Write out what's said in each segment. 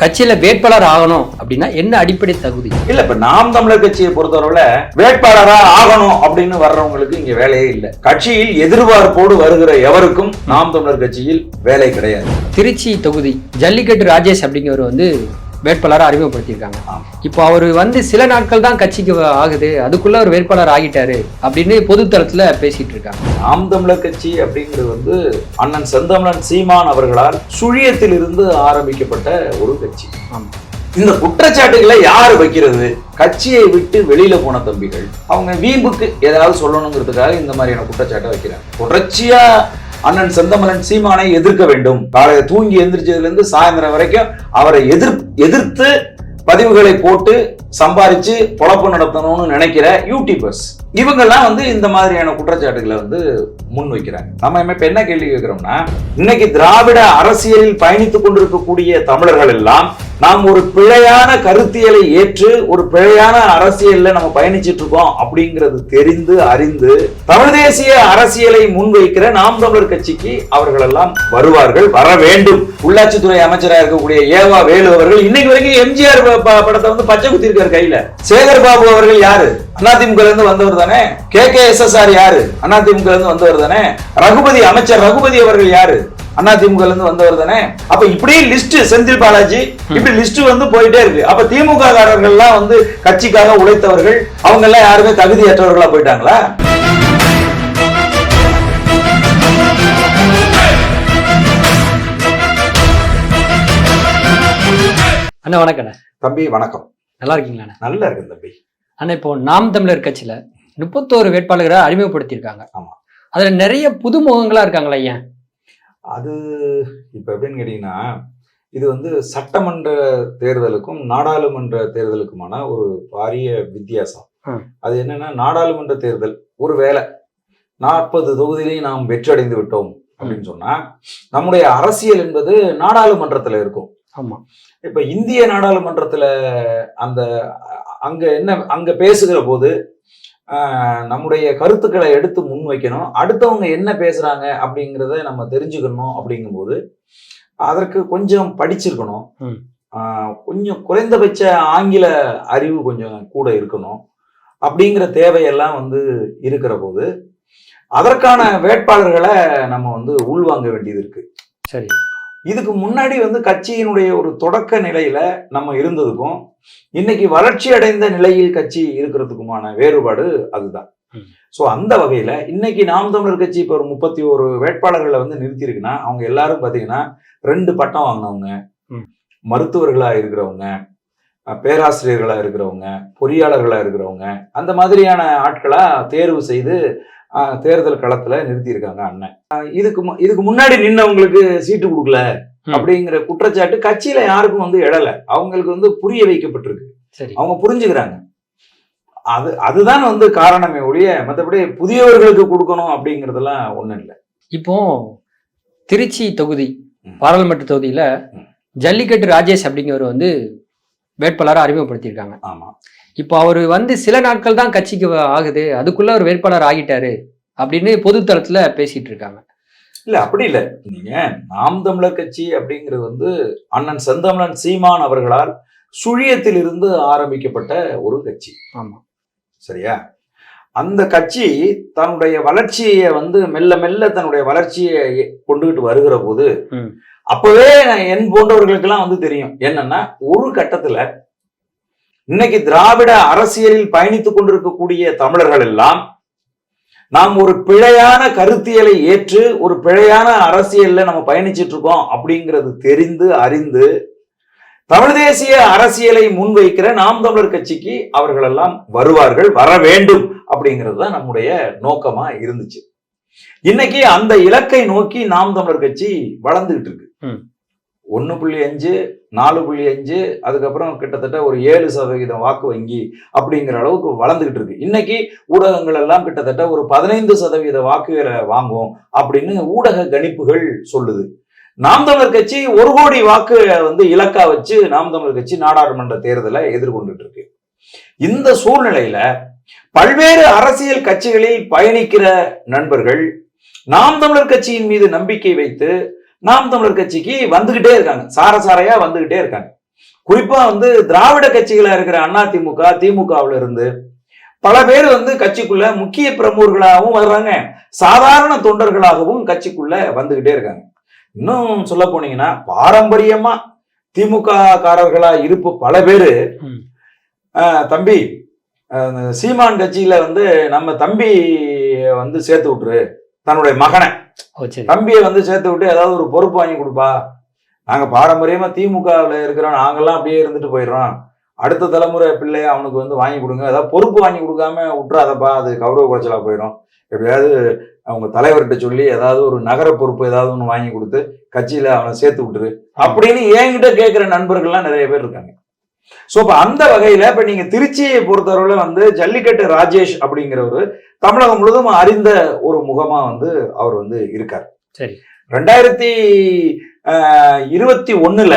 கட்சியில வேட்பாளர் ஆகணும் அப்படின்னா என்ன அடிப்படை தகுதி? இல்ல இப்ப நாம் தமிழர் கட்சியை பொறுத்தவரையில வேட்பாளரா ஆகணும் அப்படின்னு வர்றவங்களுக்கு இங்க வேலையே இல்லை. கட்சியில் எதிர்பார்ப்போடு வருகிற எவருக்கும் நாம் தமிழர் கட்சியில் வேலை கிடையாது. திருச்சி தொகுதி ஜல்லிக்கட்டு ராஜேஷ் அப்படிங்கிறவர் வந்து வேட்பாளராக அறிமுகப்படுத்தியிருக்காங்க. இப்போ அவர் வந்து சில நாட்கள் தான் கட்சிக்கு ஆகுது. அதுக்குள்ள ஒரு வேட்பாளர் ஆகிட்டாரு அப்படின்னு பொதுத்தளத்துல பேசிட்டு இருக்காங்க நாம் தமிழர் கட்சி அப்படிங்கிறது வந்து அண்ணன் செந்தமிழன் சீமான் அவர்களால் சுழியத்தில் இருந்து ஆரம்பிக்கப்பட்ட ஒரு கட்சி. இந்த குற்றச்சாட்டுகளை யார் வைக்கிறது? கட்சியை விட்டு வெளியில போன தம்பிகள் அவங்க வீம்புக்கு ஏதாவது சொல்லணுங்கிறதுக்காக இந்த மாதிரியான குற்றச்சாட்டை வைக்கிறாங்க. தொடர்ச்சியா அண்ணன் செந்தமலன் சீமானை எதிர்க்க வேண்டும். காலையில தூங்கி எந்திரிச்சதுல இருந்து சாயந்தரம் வரைக்கும் அவரை எதிர் எதிர்த்து பதிவுகளை போட்டு சம்பாரிச்சு பொழப்பு நடத்தணும்னு நினைக்கிற யூடியூபர்ஸ் இவங்கெல்லாம் வந்து இந்த மாதிரியான குற்றச்சாட்டுகளை வந்து முன் வைக்கிறாங்க நம்ம இப்ப என்ன கேள்வி கேட்கிறோம்னா இன்னைக்கு திராவிட அரசியலில் பயணித்துக் கொண்டிருக்கக்கூடிய தமிழர்கள் எல்லாம் நாம் ஒரு பிழையான கருத்தியலை ஏற்று ஒரு பிழையான அரசியல்ல நம்ம பயணிச்சிட்டு இருக்கோம் அப்படிங்கிறது தெரிந்து அறிந்து தமிழ் தேசிய அரசியலை முன்வைக்கிற நாம் தமிழர் கட்சிக்கு அவர்கள் எல்லாம் வருவார்கள் வர வேண்டும். உள்ளாட்சித்துறை அமைச்சராக இருக்கக்கூடிய ஏவா வேலு அவர்கள் இன்னைக்கு வரைக்கும் எம்ஜிஆர் படத்தை வந்து பச்சை குத்தி இருக்காரு கையில. சேகர் பாபு அவர்கள் யாரு? அதிமுக இருந்து வந்தவர் தானே? K K S S R யாரு? அதிமுக இருந்து வந்தவர் தானே? ரகுபதி அமைச்சர் ரகுபதி அவர்கள் யாரு? அதிமுக இருந்து வந்தவர் தானே? அப்ப இப்படியே லிஸ்ட் செந்தில் பாலாஜி இப்படி லிஸ்ட் வந்து போயிட்டே இருக்கு. அப்ப திமுக காரர்கள் எல்லாம் வந்து கட்சிக்காக உழைத்தவர்கள் அவங்க எல்லாம் யாருமே தகுதியற்றவர்களா போயிட்டாங்களா? அண்ணா வணக்கண்ணே. தம்பி வணக்கம். நல்லா இருக்கீங்களாண்ணே நல்லா இருக்கு தம்பி. அண்ணா இப்போ நாம் தமிழர் கட்சியில முப்பத்தோரு வேட்பாளர்களை அறிமுகப்படுத்தியிருக்காங்க. ஆமா. அதுல நிறைய புது முகங்களா இருக்காங்களா ஏன் அது இப்ப எப்படின்னு கேட்டீங்கன்னா இது வந்து சட்டமன்ற தேர்தலுக்கும் நாடாளுமன்ற தேர்தலுக்குமான ஒரு பாரிய வித்தியாசம். அது என்னன்னா நாடாளுமன்ற தேர்தல் ஒரு வேளை நாற்பது தொகுதியிலையும் நாம் வெற்றி அடைந்து விட்டோம் அப்படின்னு சொன்னா நம்முடைய அரசியல் என்பது நாடாளுமன்றத்துல இருக்கும். ஆமா. இப்ப இந்திய நாடாளுமன்றத்துல அந்த அங்க என்ன அங்க பேசுகிற போது நம்முடைய கருத்துக்களை எடுத்து முன்வைக்கணும். அடுத்தவங்க என்ன பேசுறாங்க அப்படிங்கிறத நம்ம தெரிஞ்சுக்கணும் அப்படிங்கும்போது அதற்கு கொஞ்சம் படிச்சிருக்கணும். கொஞ்சம் குறைந்தபட்ச ஆங்கில அறிவு கொஞ்சம் கூட இருக்கணும். அப்படிங்கிற தேவையெல்லாம் வந்து இருக்கிற போது அதற்கான வேட்பாளர்களை நம்ம வந்து உள்வாங்க வேண்டியது இருக்கு. சரி. இதுக்கு முன்னாடி வந்து கட்சியினுடைய ஒரு தொடக்க நிலையில நம்ம இருந்ததுக்கும் இன்னைக்கு வளர்ச்சி அடைந்த நிலையில் கட்சி இருக்கிறதுக்குமான வேறுபாடு அதுதான். சோ அந்த வகையில இன்னைக்கு நாம் தமிழர் கட்சி இப்போ ஒரு முப்பத்தி ஒரு வேட்பாளர்களை வந்து நிறுத்தியிருக்குன்னா அவங்க எல்லாரும் பாத்தீங்கன்னா ரெண்டு பட்டம் வாங்கினவங்க. மருத்துவர்களா இருக்கிறவங்க பேராசிரியர்களா இருக்கிறவங்க பொறியாளர்களா இருக்கிறவங்க அந்த மாதிரியான ஆட்களா தேர்வு செய்து தேர்தல் களத்துல நிறுத்தியிருக்காங்க அண்ணன். இதுக்கு இதுக்கு முன்னாடி நின்னவங்களுக்கு சீட்டு கொடுக்கல. அப்படிங்கிற குற்றச்சாட்டு கட்சியில யாருக்கும் வந்து எழல. அவங்களுக்கு வந்து புரிய வைக்கப்பட்டிருக்கு. சரி. அவங்க புரிஞ்சுக்கிறாங்க. அது அதுதான் வந்து காரணமே ஒழிய மற்றபடி புதியவர்களுக்கு கொடுக்கணும் அப்படிங்கறதெல்லாம் ஒண்ணும் இல்லை. இப்போ திருச்சி தொகுதி. பாராளுமன்ற தொகுதியில. ஜல்லிக்கட்டு ராஜேஷ் அப்படிங்கிறவர் வந்து வேட்பாளராக அறிமுகப்படுத்தியிருக்காங்க. ஆமா. இப்போ அவர் வந்து சில நாட்கள் தான் கட்சிக்கு ஆகுது. அதுக்குள்ள ஒரு வேட்பாளர் ஆகிட்டாரு அப்படின்னு பொதுத்தளத்துல பேசிட்டு இருக்காங்க. இல்ல அப்படி இல்ல. நீங்க நாம் தமிழர் கட்சி அப்படிங்கிறது வந்து அண்ணன் செந்தமிழன் சீமான் அவர்களால் சுழியத்தில் இருந்து ஆரம்பிக்கப்பட்ட ஒரு கட்சி. ஆமா. சரியா? அந்த கட்சி தன்னுடைய வளர்ச்சியை வந்து மெல்ல மெல்ல தன்னுடைய வளர்ச்சியை கொண்டுகிட்டு வருகிற போது. அப்பவே என் போன்றவர்களுக்கெல்லாம் வந்து தெரியும். என்னன்னா ஒரு கட்டத்துல இன்னைக்கு திராவிட அரசியலில் பயணித்துக் கொண்டிருக்கக்கூடிய தமிழர்கள் எல்லாம் நாம் ஒரு பிழையான கருத்தியலை ஏற்று ஒரு பிழையான அரசியல்ல நம்ம பயணிச்சிட்டு இருக்கோம் அப்படிங்கிறது தெரிந்து அறிந்து தமிழ் தேசிய அரசியலை முன்வைக்கிற நாம் தமிழர் கட்சிக்கு அவர்கள் எல்லாம் வருவார்கள் வர வேண்டும் அப்படிங்கிறது தான் நம்முடைய நோக்கமா இருந்துச்சு. இன்னைக்கு அந்த இலக்கை நோக்கி நாம் தமிழர் கட்சி வளர்ந்துகிட்டு இருக்கு. ஒன்று ஒன்னு புள்ளி அஞ்சு நாலு புள்ளி அஞ்சு அதுக்கப்புறம் கிட்டத்தட்ட ஒரு ஏழு சதவீதம் வாக்கு வங்கி அப்படிங்கிற அளவுக்கு வளர்ந்துகிட்டு இருக்கு. இன்னைக்கு ஊடகங்கள் எல்லாம் கிட்டத்தட்ட ஒரு பதினைந்து சதவீத வாக்குகளை வாங்கும் அப்படின்னு ஊடக கணிப்புகள் சொல்லுது. நாம் தமிழர் கட்சி ஒரு கோடி வாக்கு வந்து இலக்கா வச்சு நாம் தமிழர் கட்சி நாடாளுமன்ற தேர்தலை எதிர்கொண்டுட்டு இருக்கு. இந்த சூழ்நிலையில பல்வேறு அரசியல் கட்சிகளில் பயணிக்கிற நண்பர்கள் நாம் தமிழர் கட்சியின் மீது நம்பிக்கை வைத்து நாம் தமிழர் கட்சிக்கு வந்துகிட்டே இருக்காங்க. சாரசாரையா வந்துகிட்டே இருக்காங்க. குறிப்பா வந்து திராவிட கட்சிகளா இருக்கிற அதிமுக திமுகவுல இருந்து பல பேர் வந்து கட்சிக்குள்ள முக்கிய பிரமுகர்களாகவும் வர்றாங்க. சாதாரண தொண்டர்களாகவும் கட்சிக்குள்ள வந்துகிட்டே இருக்காங்க. இன்னும் சொல்ல போனீங்கன்னா பாரம்பரியமா திமுக காரர்களா இருப்பு பல பேரு தம்பி சீமான் கட்சியில வந்து நம்ம தம்பி வந்து சேர்த்து விட்டுரு. தன்னுடைய மகனை. சரி தம்பியை வந்து சேர்த்து விட்டு ஏதாவது ஒரு பொறுப்பு வாங்கி கொடுப்பா. நாங்க பாரம்பரியமா திமுகவில் இருக்கிறோம் நாங்கெல்லாம் அப்படியே இருந்துட்டு போயிடுறோம். அடுத்த தலைமுறை பிள்ளைய அவனுக்கு வந்து வாங்கி கொடுங்க. ஏதாவது பொறுப்பு வாங்கி கொடுக்காம விட்டுறாதப்பா அது கௌரவ குறைச்சலா போயிடும். எப்படியாவது அவங்க தலைவர்கிட்ட சொல்லி ஏதாவது ஒரு நகர பொறுப்பு ஏதாவது ஒன்று வாங்கி கொடுத்து கட்சியில அவனை சேர்த்து விட்டுரு. அப்படின்னு என்கிட்ட கேட்குற நண்பர்கள்லாம் நிறைய பேர் இருக்காங்க. ஸோ இப்போ அந்த வகையில இப்ப நீங்க திருச்சியை பொறுத்தவரையில வந்து ஜல்லிக்கட்டு ராஜேஷ் அப்படிங்கிறவர் தமிழகம் முழுவதும் அறிந்த ஒரு முகமா வந்து அவர் வந்து இருக்கார். சரி. ரெண்டாயிரத்தி இருபத்தி ஒண்ணுல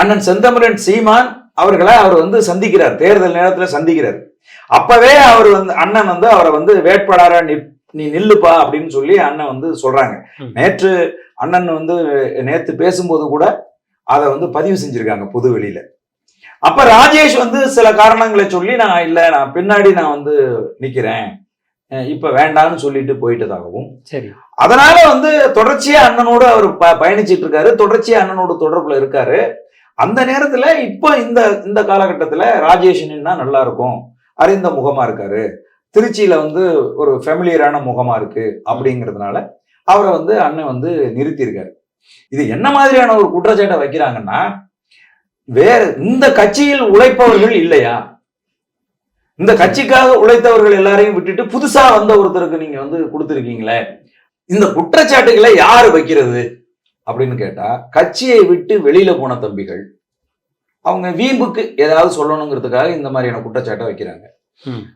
அண்ணன் செந்தமிழன் சீமான் அவர்களை அவர் வந்து சந்திக்கிறார். தேர்தல் நேரத்துல சந்திக்கிறார். அப்பவே அவர் வந்து அண்ணன் வந்து அவரை வந்து வேட்பாளரா நி நீ நில்லுப்பா அப்படின்னு சொல்லி அண்ணன் வந்து சொல்றாங்க. நேற்று அண்ணன் வந்து நேத்து பேசும்போது கூட அதை வந்து பதிவு செஞ்சிருக்காங்க பொது வெளியில அப்ப ராஜேஷ் வந்து சில காரணங்களை சொல்லி நான் இல்ல நான் பின்னாடி நான் வந்து நிக்கிறேன். இப்ப வேண்டாம்னு சொல்லிட்டு போயிட்டதாகவும். சரி. அதனால வந்து தொடர்ச்சியா அண்ணனோடு அவர் பயணிச்சிட்டு இருக்காரு. தொடர்ச்சியா அண்ணனோட தொடர்புல இருக்காரு. அந்த நேரத்துல இப்போ இந்த இந்த காலகட்டத்துல ராஜேஷன்னா நல்லா இருக்கும். அறிந்த முகமா இருக்காரு. திருச்சியில வந்து ஒரு ஃபெமிலியரான முகமா இருக்கு அப்படிங்கிறதுனால அவரை வந்து அண்ணன் வந்து நிறுத்தியிருக்காரு. இது என்ன மாதிரியான ஒரு குற்றச்சாட்டை வைக்கிறாங்கன்னா வேற இந்த கட்சியில் உழைப்பவர்கள் இல்லையா? இந்த கட்சிக்காக உழைத்தவர்கள் எல்லாரையும் விட்டுட்டு புதுசா வந்த ஒருத்தருக்கு நீங்க வந்து கொடுத்துருக்கீங்களே இந்த குற்றச்சாட்டுகளை யாரு வைக்கிறது அப்படின்னு கேட்டா கட்சியை விட்டு வெளியில போன தம்பிகள் அவங்க வீம்புக்கு ஏதாவது சொல்லணுங்கிறதுக்காக இந்த மாதிரியான குற்றச்சாட்டை வைக்கிறாங்க.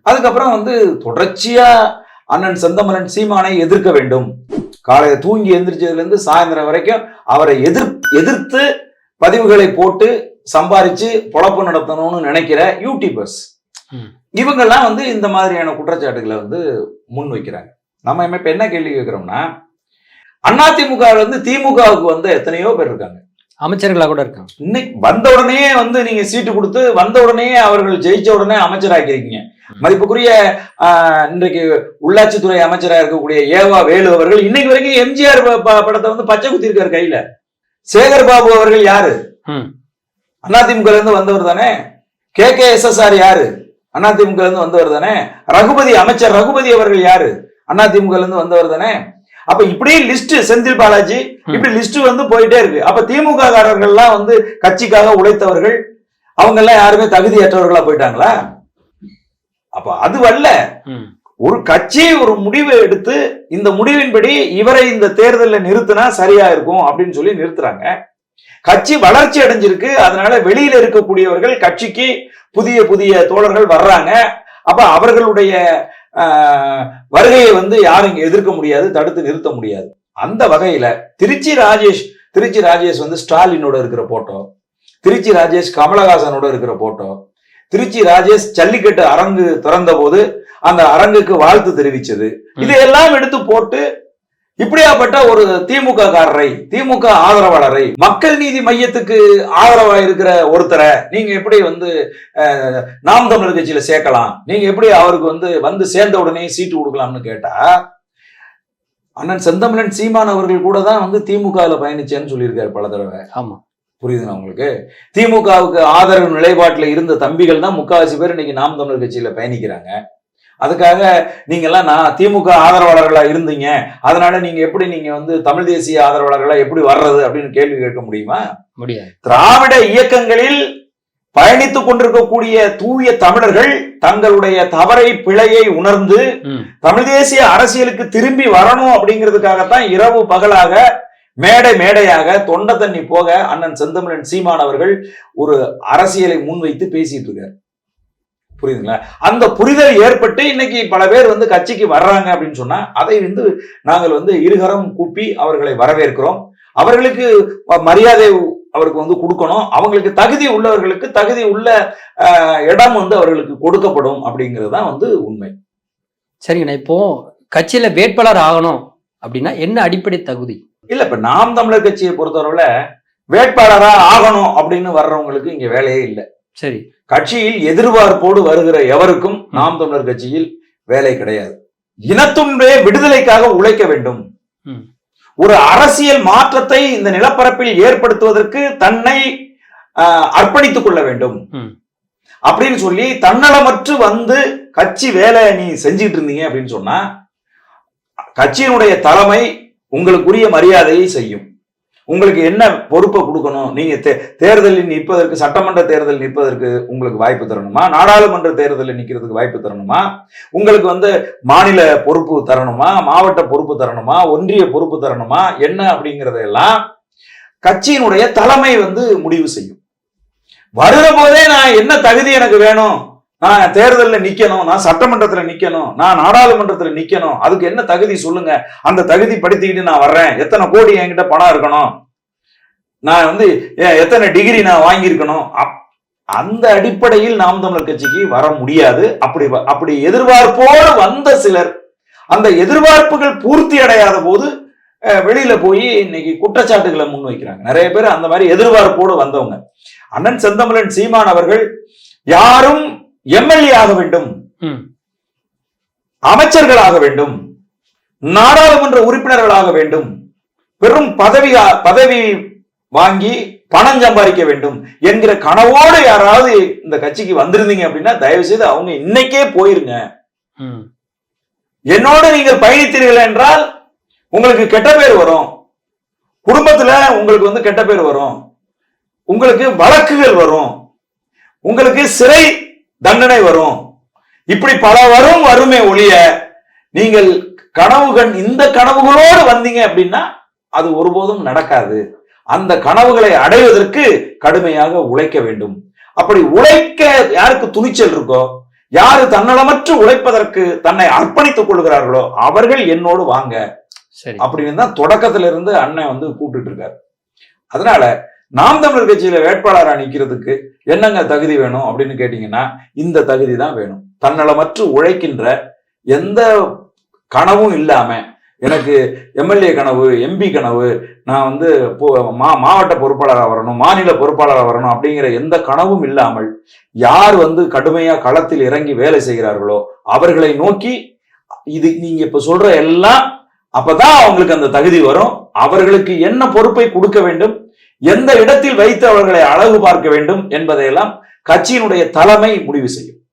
அதுக்கப்புறம் வந்து தொடர்ச்சியா அண்ணன் செந்தமலன் சீமானை எதிர்க்க வேண்டும். காலையில தூங்கி எந்திரிச்சதுல இருந்து சாயந்தரம் வரைக்கும் அவரை எதிர் எதிர்த்து பதிவுகளை போட்டு சம்பாரிச்சு பொழப்பு நடத்தணும்னு நினைக்கிற யூடியூபர்ஸ். இவங்கெல்லாம் வந்து இந்த மாதிரியான குற்றச்சாட்டுகளை வந்து முன் வைக்கிறாங்க. நம்ம இப்ப என்ன கேள்வி கேட்கிறோம்னா அதிமுக வந்து திமுகவுக்கு வந்து எத்தனையோ பேர் இருக்காங்க. அமைச்சர்களா கூட இருக்காங்க. இன்னைக்கு வந்த உடனே வந்து நீங்க சீட்டு கொடுத்து வந்த உடனே அவர்கள் ஜெயிச்ச உடனே அமைச்சராக்கிருக்கீங்க மதிப்புக்குரிய இன்றைக்கு உள்ளாட்சித்துறை அமைச்சரா இருக்கக்கூடிய ஏவா வேலு அவர்கள் இன்னைக்கு வரைக்கும் எம்ஜிஆர் படத்தை வந்து பச்சை குத்தி இருக்காரு கையில. சேகர் பாபு அவர்கள் யாரு. அதிமுக இருந்து வந்தவர் தானே? K K S S R யாரு? அதிமுக இருந்து வந்தவர் தானே? ரகுபதி அமைச்சர் ரகுபதி அவர்கள் யாரு? அதிமுக இருந்து வந்தவர் தானே? அப்ப இப்படியே லிஸ்ட் செந்தில் பாலாஜி இப்படி லிஸ்ட் வந்து போயிட்டே இருக்கு. அப்ப திமுக காரர்கள்லாம் வந்து கட்சிக்காக உழைத்தவர்கள் அவங்க எல்லாம் யாருமே தகுதியற்றவர்களா போயிட்டாங்களா? அப்ப அது வல்ல ம். ஒரு கட்சி ஒரு முடிவு எடுத்து இந்த முடிவின்படி இவரை இந்த தேர்தலில் நிறுத்தினா சரியா இருக்கும் அப்படின்னு சொல்லி நிறுத்துறாங்க. கட்சி வளர்ச்சி அடைஞ்சிருக்கு. அதனால வெளியில இருக்கக்கூடியவர்கள் கட்சிக்கு புதிய புதிய தோழர்கள் வர்றாங்க. அப்ப அவர்களுடைய வருகையை வந்து யாரும் எதிர்க்க முடியாது தடுத்து நிறுத்த முடியாது. அந்த வகையில திருச்சி ராஜேஷ் திருச்சி ராஜேஷ் வந்து ஸ்டாலினோட இருக்கிற போட்டோ திருச்சி ராஜேஷ் கமலஹாசனோட இருக்கிற போட்டோ திருச்சி ராஜேஷ் ஜல்லிக்கட்டு அரங்கு திறந்த போது அந்த அரங்குக்கு வாழ்த்து தெரிவிச்சது. இதையெல்லாம் எடுத்து போட்டு இப்படியாப்பட்ட ஒரு திமுக காரரை திமுக ஆதரவாளரை மக்கள் நீதி மையத்துக்கு ஆதரவா இருக்கிற ஒருத்தரை நீங்க எப்படி வந்து நாம் தமிழர் கட்சியில சேர்க்கலாம்? நீங்க எப்படி அவருக்கு வந்து வந்து சேர்ந்த உடனே சீட்டு கொடுக்கலாம்னு கேட்டா அண்ணன் செந்தமிழன் சீமான் அவர்கள் கூட தான் வந்து திமுகவில் பயணிச்சேன்னு சொல்லியிருக்காரு பல தடவை. ஆமா. புரியுதுண்ணா உங்களுக்கு? திமுகவுக்கு ஆதரவு நிலைப்பாட்டுல இருந்த தம்பிகள் தான் முக்காவாசி பேர் இன்னைக்கு நாம் தமிழர் கட்சியில பயணிக்கிறாங்க. அதுக்காக நீங்க எல்லாம் நான் திமுக ஆதரவாளர்களா இருந்தீங்க. அதனால நீங்க எப்படி நீங்க வந்து தமிழ் தேசிய ஆதரவாளர்களா எப்படி வர்றது அப்படின்னு கேள்வி கேட்க முடியுமா? முடியாது. திராவிட இயக்கங்களில் பயணித்துக் கொண்டிருக்கக்கூடிய தூய தமிழர்கள் தங்களுடைய தவறை பிழையை உணர்ந்து. தமிழ் தேசிய அரசியலுக்கு திரும்பி வரணும் அப்படிங்கிறதுக்காகத்தான் இரவு பகலாக மேடை மேடையாக தொண்டை தண்ணி போக அண்ணன் செந்தமிழன் சீமான் அவர்கள் ஒரு அரசியலை முன்வைத்து பேசிட்டு இருக்காரு. புரியுதுங்களா? அந்த புரிதல் ஏற்பட்டு இன்னைக்கு பல பேர் வந்து கட்சிக்கு வர்றாங்க அப்படின்னு சொன்னா அதை வந்து நாங்கள் வந்து இருகரம் கூப்பி அவர்களை வரவேற்கிறோம். அவர்களுக்கு மரியாதை அவருக்கு வந்து கொடுக்கணும். அவங்களுக்கு தகுதி உள்ளவர்களுக்கு தகுதி உள்ள இடம் வந்து அவர்களுக்கு கொடுக்கப்படும் அப்படிங்கிறது தான் வந்து உண்மை. சரிங்கண்ணா இப்போ கட்சியில வேட்பாளர் ஆகணும் அப்படின்னா என்ன அடிப்படை தகுதி? இல்ல இப்ப நாம் தமிழர் கட்சியை பொறுத்தவரையில வேட்பாளரா ஆகணும் அப்படின்னு வர்றவங்களுக்கு இங்க வேலையே இல்லை. சரி. கட்சியில் எதிர்பார்ப்போடு வருகிற எவருக்கும் நாம் தமிழர் கட்சியில் வேலை கிடையாது. இனத்துடைய விடுதலைக்காக உழைக்க வேண்டும். ஒரு அரசியல் மாற்றத்தை இந்த நிலப்பரப்பில் ஏற்படுத்துவதற்கு தன்னை அர்ப்பணித்துக் கொள்ள வேண்டும். அப்படின்னு சொல்லி தன்னலமற்று வந்து கட்சி வேலை நீ செஞ்சுட்டு இருந்தீங்க அப்படின்னு சொன்னா கட்சியினுடைய தலைமை உங்களுக்குரிய மரியாதையை செய்யும். உங்களுக்கு என்ன பொறுப்பை கொடுக்கணும்? நீங்க தே- தேர்தலில் நிற்பதற்கு சட்டமன்ற தேர்தல் நிற்பதற்கு உங்களுக்கு வாய்ப்பு தரணுமா? நாடாளுமன்ற தேர்தலில் நிற்கிறதுக்கு வாய்ப்பு தரணுமா? உங்களுக்கு வந்து மாநில பொறுப்பு தரணுமா? மாவட்ட பொறுப்பு தரணுமா? ஒன்றிய பொறுப்பு தரணுமா? என்ன அப்படிங்கிறதெல்லாம் கட்சியினுடைய தலைமை வந்து முடிவு செய்யும். வருகிற போதே நான் என்ன தகுதி எனக்கு வேணும்? நான் தேர்தலில் நிக்கணும் நான் சட்டமன்றத்துல நிக்கணும் நான் நாடாளுமன்றத்துல நிக்கணும். அதுக்கு என்ன தகுதி சொல்லுங்க? அந்த தகுதி படுத்திக்கிட்டு நான் வர்றேன். எத்தனை கோடி என்கிட்ட பணம் இருக்கணும்? நான் வந்து எத்தனை டிகிரி நான் வாங்கியிருக்கணும்? அப்- அந்த அடிப்படையில் நாம் தமிழர் கட்சிக்கு வர முடியாது. அப்படி வ- அப்படி எதிர்பார்ப்போடு வந்த சிலர் அந்த எதிர்பார்ப்புகள் பூர்த்தி அடையாத போது அஹ், வெளியில போய் இன்னைக்கு குற்றச்சாட்டுகளை முன்வைக்கிறாங்க. நிறைய பேர் அந்த மாதிரி எதிர்பார்ப்போடு வந்தவங்க. அண்ணன் செந்தமிழன் சீமான் அவர்கள் யாரும் எம்எல்ஏ ஆக வேண்டும். ம். அமைச்சர்களாக வேண்டும். நாடாளுமன்ற உறுப்பினர்களாக வேண்டும். பெரும் பதவி பதவி வாங்கி பணம் சம்பாதிக்க வேண்டும் என்கிற கனவோடு யாராவது இந்த கட்சிக்கு வந்திருந்தீங்க அப்படின்னா தயவு செய்து அவங்க இன்னைக்கே போயிருங்க. ம். என்னோடு நீங்கள் பயணித்தீர்கள் என்றால் உங்களுக்கு கெட்ட பேர் வரும். குடும்பத்துல உங்களுக்கு வந்து கெட்ட பேர் வரும். உங்களுக்கு வழக்குகள் வரும். உங்களுக்கு சிறை தண்டனை வரும். இப்படி பல வரும் வருமே ஒழிய நீங்கள் கனவுகள் இந்த கனவுகளோடு வந்தீங்க அப்படின்னா அது ஒருபோதும் நடக்காது. அந்த கனவுகளை அடைவதற்கு கடுமையாக உழைக்க வேண்டும். அப்படி உழைக்க யாருக்கு துணிச்சல் இருக்கோ யாரு தன்னலமற்று உழைப்பதற்கு தன்னை அர்ப்பணித்துக் கொள்கிறார்களோ அவர்கள் என்னோடு வாங்க. சரி. அப்படின்னு தான் தொடக்கத்துல இருந்து அண்ணன் வந்து கூப்பிட்டுட்டு இருக்காரு. அதனால நாம் தமிழர் கட்சியில வேட்பாளரா நிக்கிறதுக்கு என்னங்க தகுதி வேணும் அப்படின்னு கேட்டீங்கன்னா இந்த தகுதி தான் வேணும். தன்னலமற்று உழைக்கின்ற எந்த கனவும் இல்லாம எனக்கு எம்எல்ஏ கனவு எம்பி கனவு நான் வந்து மா- மாவட்ட பொறுப்பாளராக வரணும் மாநில பொறுப்பாளராக வரணும் அப்படிங்கிற எந்த கனவும் இல்லாமல் யார் வந்து கடுமையாக களத்தில் இறங்கி வேலை செய்கிறார்களோ அவர்களை நோக்கி இது நீங்க இப்ப சொல்ற எல்லாம் அப்பதான் அவங்களுக்கு அந்த தகுதி வரும். அவர்களுக்கு என்ன பொறுப்பை கொடுக்க வேண்டும்? எந்த இடத்தில் வைத்து அவர்களை அழகு பார்க்க வேண்டும் என்பதையெல்லாம் கட்சியினுடைய தலைமை முடிவு செய்யும்.